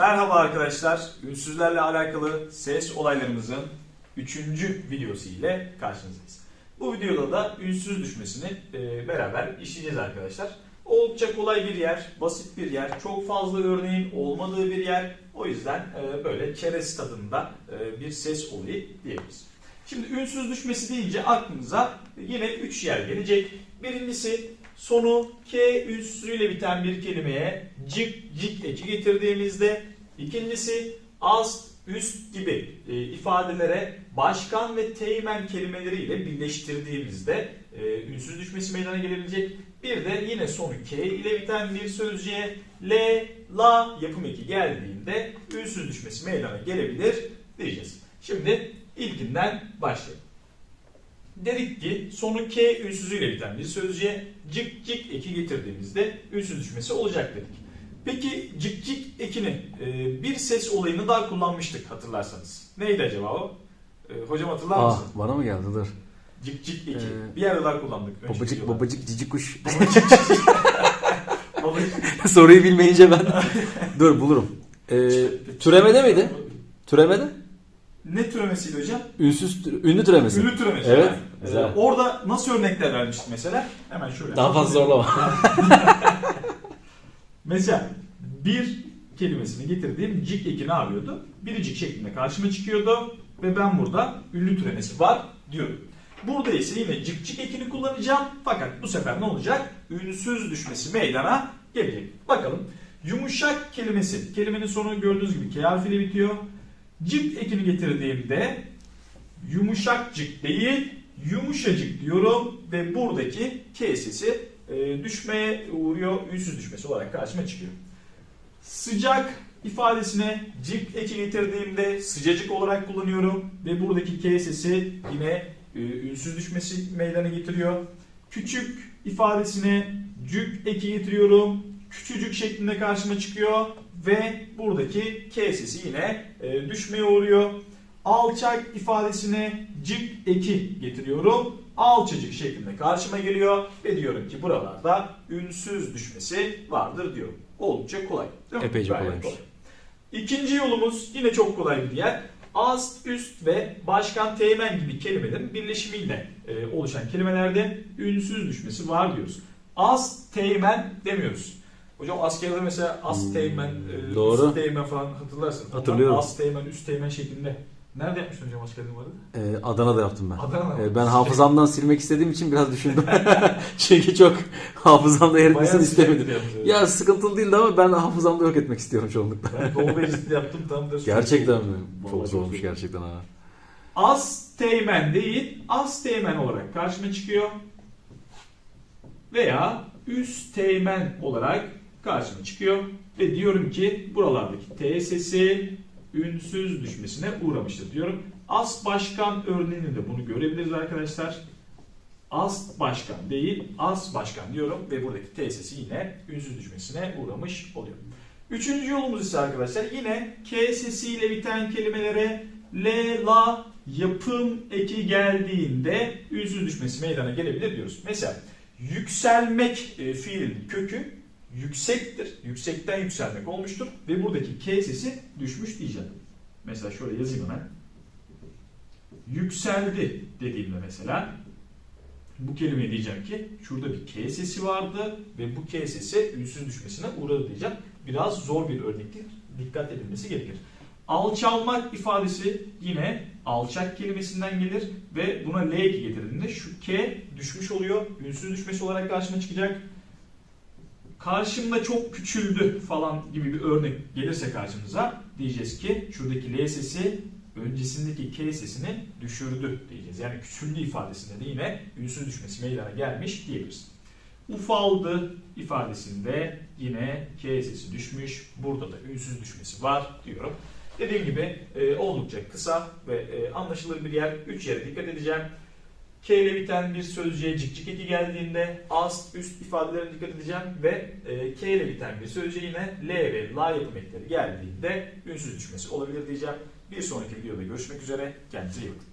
Merhaba arkadaşlar. Ünsüzlerle alakalı ses olaylarımızın 3. videosu ile karşınızdayız. Bu videoda da ünsüz düşmesini e, beraber işleyeceğiz arkadaşlar. Oldukça kolay bir yer, basit bir yer, çok fazla örneğin olmadığı bir yer. O yüzden e, böyle çerez tadında e, bir ses olayı diyebiliriz. Şimdi ünsüz düşmesi deyince aklınıza yine 3 yer gelecek. Birincisi sonu K ünsüzüyle biten bir kelimeye cık cik eki getirdiğimizde ikincisi ast, üst gibi e, ifadelere başkan ve teğmen kelimeleriyle birleştirdiğimizde e, ünsüz düşmesi meydana gelebilecek. Bir de yine sonu K ile biten bir sözcüğe L, La yapım eki geldiğinde ünsüz düşmesi meydana gelebilir diyeceğiz. Şimdi ilkinden başlayalım. Dedik ki sonu K ünsüzüyle biten bir sözcüğe cık cık eki getirdiğimizde ünsüz düşmesi olacak dedik. Peki cık cık ekini e, bir ses olayını daha kullanmıştık hatırlarsanız. Neydi acaba o? E, hocam hatırlar Ah mısın? bana mı geldi dur. Cık cık eki. Ee, bir yerde daha kullandık. Babacık videoda. babacık cici kuş. Babacık. Soruyu bilmeyince ben dur bulurum. Ee, türemede miydi? Türemede? Ne türemesiydi hocam? Ünsüz ünlü türemesi. Ünlü türemesi. Evet, yani. güzel. Ee, orada nasıl örnekler vermiştik mesela? Hemen şöyle. Daha fazla zorlama. Mesela bir kelimesini getirdiğim cik eki ne yapıyordu? Biricik şeklinde karşıma çıkıyordu ve ben burada ünlü türemesi var diyorum. Burada ise yine cik cik ekini kullanacağım fakat bu sefer ne olacak? Ünsüz düşmesi meydana gelecek. Bakalım yumuşak kelimesi. Kelimenin sonu gördüğünüz gibi K harfiyle bitiyor. Cık ekini getirdiğimde yumuşakcık değil yumuşacık diyorum ve buradaki K sesi e, düşmeye uğruyor. Ünsüz düşmesi olarak karşıma çıkıyor. Sıcak ifadesine cık eki getirdiğimde sıcacık olarak kullanıyorum ve buradaki K sesi yine e, ünsüz düşmesi meydana getiriyor. Küçük ifadesine cük eki getiriyorum. Küçücük şeklinde karşıma çıkıyor ve buradaki K sesi yine e, düşmeye uğruyor. Alçak ifadesine cık eki getiriyorum. Alçacık şeklinde karşıma geliyor ve diyorum ki buralarda ünsüz düşmesi vardır diyorum. Oldukça kolay. Epeyce kolaymış. kolay. İkinci yolumuz yine çok kolay bir diğer. Ast, üst ve başkan, teğmen gibi kelimelerin birleşimiyle e, oluşan kelimelerde ünsüz düşmesi var diyoruz. Ast, teğmen demiyoruz. Hocam askerde mesela Hmm, teğmen, e, doğru. üst teğmen falan hatırlarsın. Hatırlıyorum. Ast, teğmen, üst teğmen şeklinde. Nerede yapmıştın hocam askerde bu arada? Ee, Adana'da yaptım ben. Adana'da. Ee, ben hafızamdan silmek istediğim için biraz düşündüm. Çünkü çok hafızamda yer etmesini istemedim. Ya sıkıntılı değildi ama ben hafızamda yok etmek istiyorum çoğunlukla. Ben Doğu yaptım tam da. Gerçekten mi? Vallahi Çok zormuş zor. gerçekten ha. Az teğmen değil, az teğmen olarak karşıma çıkıyor. Veya üst teğmen olarak karşıma çıkıyor. Ve diyorum ki buralardaki T sesi ünsüz düşmesine uğramıştır diyorum. As başkan örneğinde bunu görebiliriz arkadaşlar. As başkan değil, as başkan diyorum ve buradaki T sesi yine ünsüz düşmesine uğramış oluyor. Üçüncü yolumuz ise arkadaşlar yine K sesiyle biten kelimelere L, La yapım eki geldiğinde ünsüz düşmesi meydana gelebilir diyoruz. Mesela yükselmek e, fiilinin kökü yüksektir. Yüksekten yükselmek olmuştur ve buradaki K sesi düşmüş diyeceğim. Mesela şöyle yazayım hemen. Yükseldi dediğimde mesela bu kelimeye diyeceğim ki şurada bir K sesi vardı ve bu K sesi ünsüz düşmesine uğradı diyeceğim. Biraz zor bir örnektir. Dikkat edilmesi gerekir. Alçalmak ifadesi yine alçak kelimesinden gelir ve buna L eki getirdiğinde şu K düşmüş oluyor. Ünsüz düşmesi olarak karşıma çıkacak. Karşımda çok küçüldü falan gibi bir örnek gelirse karşımıza diyeceğiz ki şuradaki L sesi öncesindeki K sesini düşürdü diyeceğiz. Yani küçüldü ifadesinde de yine ünsüz düşmesi meydana gelmiş diyebiliriz. Ufaldı ifadesinde yine K sesi düşmüş. Burada da ünsüz düşmesi var diyorum. Dediğim gibi e, oldukça kısa ve e, anlaşılır bir yer. Üç yere dikkat edeceğim. K ile biten bir sözcüğe cik cik eki geldiğinde ast, üst ifadelerine dikkat edeceğim ve e, K ile biten bir sözcüğe yine L ve La yapım ekleri geldiğinde ünsüz düşmesi olabilir diyeceğim. Bir sonraki videoda görüşmek üzere. Kendinize iyi bakın.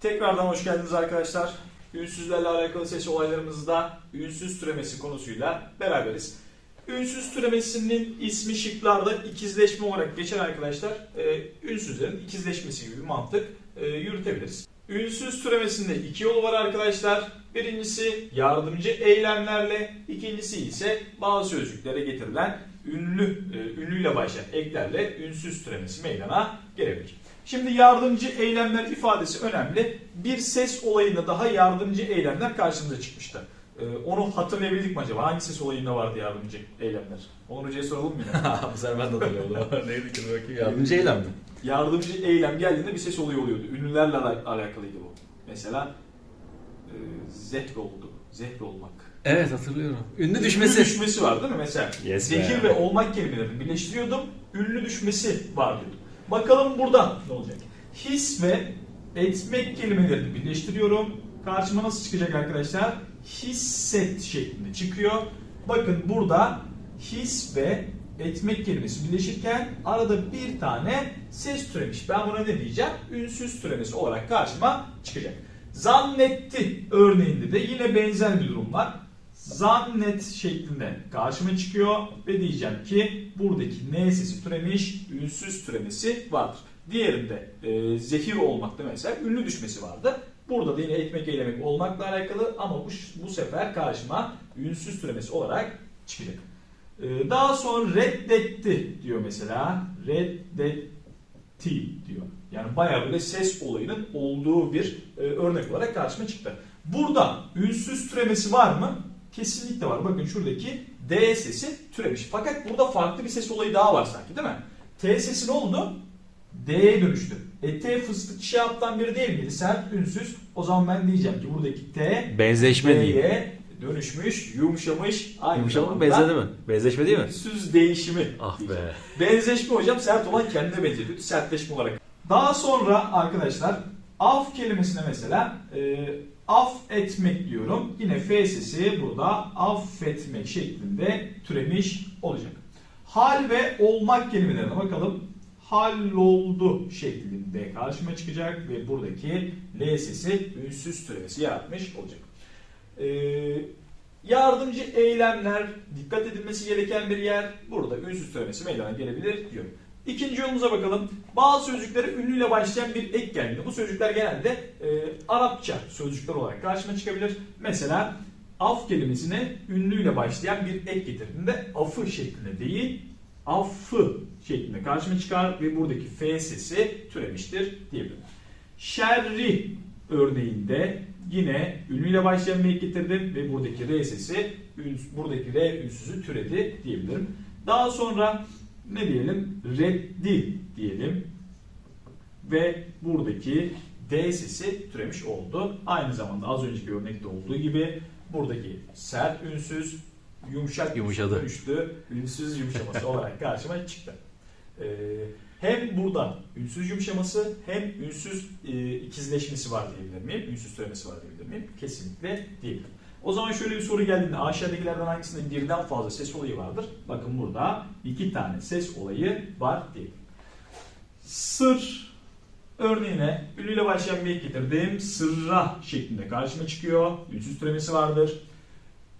Tekrardan hoş geldiniz arkadaşlar. Ünsüzlerle alakalı ses olaylarımızda ünsüz türemesi konusuyla beraberiz. Ünsüz türemesinin ismi şıklarda ikizleşme olarak geçer arkadaşlar. Ee, ünsüzlerin ikizleşmesi gibi bir mantık e, yürütebiliriz. Ünsüz türemesinde iki yolu var arkadaşlar. Birincisi yardımcı eylemlerle, ikincisi ise bazı sözcüklere getirilen ünlü, e, ünlüyle başlayan eklerle ünsüz türemesi meydana gelebilir. Şimdi yardımcı eylemler ifadesi önemli. Bir ses olayında daha yardımcı eylemler karşımıza çıkmıştı. Ee, onu hatırlayabildik mi acaba? Hangi ses olayında vardı yardımcı eylemler? Onur Hoca'ya soralım mı? Bu sefer ben de hatırlıyorum. Neydi ki bakayım yardımcı eylem mi? Yardımcı eylem geldiğinde bir ses olayı oluyordu. Ünlülerle ala- alakalıydı bu. Mesela e, zehr oldu. Zehr olmak. Evet hatırlıyorum. Ünlü Ünlü düşmesi. düşmesi var değil mi mesela? Yes Zehir be. ve olmak kelimelerini birleştiriyordum. Ünlü düşmesi var diyordum. Bakalım burada ne olacak? His ve etmek kelimelerini birleştiriyorum. Karşıma nasıl çıkacak arkadaşlar? Hisset şeklinde çıkıyor. Bakın burada his ve etmek kelimesi birleşirken arada bir tane ses türemiş. Ben buna ne diyeceğim? Ünsüz türemesi olarak karşıma çıkacak. Zannetti örneğinde de yine benzer bir durum var. Zannet şeklinde karşıma çıkıyor ve diyeceğim ki buradaki n sesi türemiş, ünsüz türemesi vardır. Diğerinde e, zehir olmakta mesela ünlü düşmesi vardı. Burada da yine etmek eylemek olmakla alakalı ama bu, bu sefer karşıma ünsüz türemesi olarak çıkacak. E, daha sonra reddetti diyor mesela. Reddetti diyor. Yani bayağı böyle ses olayının olduğu bir e, örnek olarak karşıma çıktı. Burada ünsüz türemesi var mı? Kesinlikle var. Bakın şuradaki D sesi türemiş. Fakat burada farklı bir ses olayı daha var sanki değil mi? T sesi ne oldu? D'ye dönüştü. E T fıstık şiaptan biri değil miydi? Sert ünsüz. O zaman ben diyeceğim ki buradaki T Benzeşme değil. D'ye dönüşmüş, yumuşamış. Aynı Yumuşama mı benzedi mi? Benzeşme değil mi? Ünsüz değişimi. Ah be. Benzeşme hocam sert olan kendine benzetiyor. Sertleşme olarak. Daha sonra arkadaşlar af kelimesine mesela e, af etmek diyorum. Yine F sesi burada affetmek şeklinde türemiş olacak. Hal ve olmak kelimelerine bakalım. Halloldu şeklinde karşıma çıkacak ve buradaki L sesi ünsüz türemesi yaratmış olacak. Ee, yardımcı eylemler dikkat edilmesi gereken bir yer. Burada ünsüz türemesi meydana gelebilir diyorum. İkinci yolumuza bakalım. Bazı sözcüklere ünlüyle başlayan bir ek geldiğinde bu sözcükler genelde e, Arapça sözcükler olarak karşıma çıkabilir. Mesela af kelimesine ünlüyle başlayan bir ek getirdiğinde afı şeklinde değil affı şeklinde karşıma çıkar ve buradaki F sesi türemiştir diyebilirim. Şerri örneğinde yine ünlüyle başlayan bir getirdim ve buradaki R sesi buradaki R ünsüzü türedi diyebilirim. Daha sonra ne diyelim? Reddi diyelim. Ve buradaki D sesi türemiş oldu. Aynı zamanda az önceki örnekte olduğu gibi buradaki sert ünsüz yumuşak Yumuşadı. Ünsüz yumuşaması olarak karşıma çıktı. Ee, hem burada ünsüz yumuşaması hem ünsüz e, ikizleşmesi var diyebilir miyim? Ünsüz türemesi var diyebilir miyim? Kesinlikle değil. O zaman şöyle bir soru geldiğinde aşağıdakilerden hangisinde birden fazla ses olayı vardır? Bakın burada iki tane ses olayı var diye. Sır örneğine ünlüyle başlayan bir getirdim. Sırra şeklinde karşıma çıkıyor. Ünsüz türemesi vardır.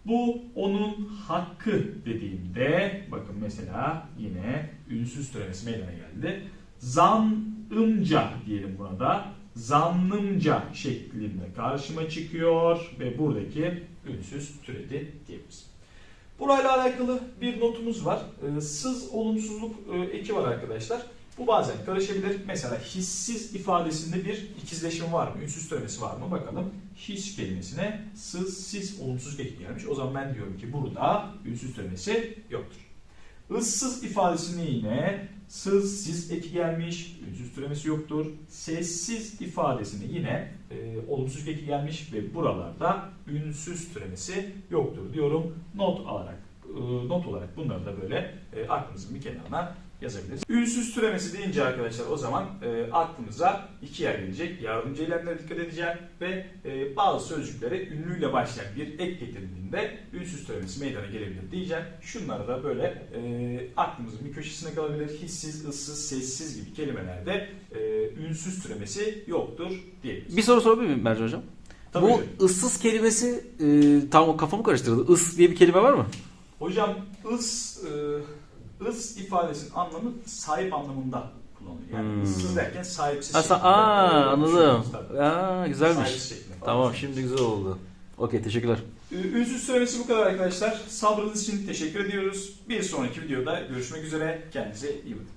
Bu onun hakkı dediğimde bakın mesela yine ünsüz türemesi meydana geldi. Zannımca diyelim buna da. Zannımca şeklinde karşıma çıkıyor ve buradaki ünsüz türedi diyebiliriz. Burayla alakalı bir notumuz var. Ee, Sız olumsuzluk e, eki var arkadaşlar. Bu bazen karışabilir. Mesela hissiz ifadesinde bir ikizleşme var mı? Ünsüz türemesi var mı? Bakalım. His kelimesine sız, siz olumsuz eki gelmiş. O zaman ben diyorum ki burada ünsüz türemesi yoktur. Issız ifadesinde yine sız, siz eki gelmiş. Ünsüz türemesi yoktur. Sessiz ifadesinde yine e, olumsuz eki gelmiş ve buralarda ünsüz türemesi yoktur diyorum. Not alarak e, not olarak bunları da böyle e, aklımızın bir kenarına yazabiliriz. Ünsüz türemesi deyince arkadaşlar o zaman e, aklımıza iki yer gelecek. Yardımcı eylemlere dikkat edeceğim ve e, bazı sözcüklere ünlüyle başlayan bir ek getirildiğinde ünsüz türemesi meydana gelebilir diyeceğim. Şunları da böyle e, aklımızın bir köşesine kalabilir. Hissiz, ıssız, sessiz gibi kelimelerde e, ünsüz türemesi yoktur diyebiliriz. Bir soru sorabilir miyim Mercan Hocam? Tabii Bu ki. ıssız kelimesi e, tam o kafamı karıştırdı. Is diye bir kelime var mı? Hocam ıs, e, ıs ifadesinin anlamı sahip anlamında kullanılıyor. Yani Hmm. ıssız derken sahipsiz. Şeklinde, aa anladım. Aa güzelmiş. Sahipsiz şeklinde falan. Tamam şimdi güzel oldu. Okey teşekkürler. Ünsüz söylemesi bu kadar arkadaşlar. Sabrınız için teşekkür ediyoruz. Bir sonraki videoda görüşmek üzere. Kendinize iyi bakın.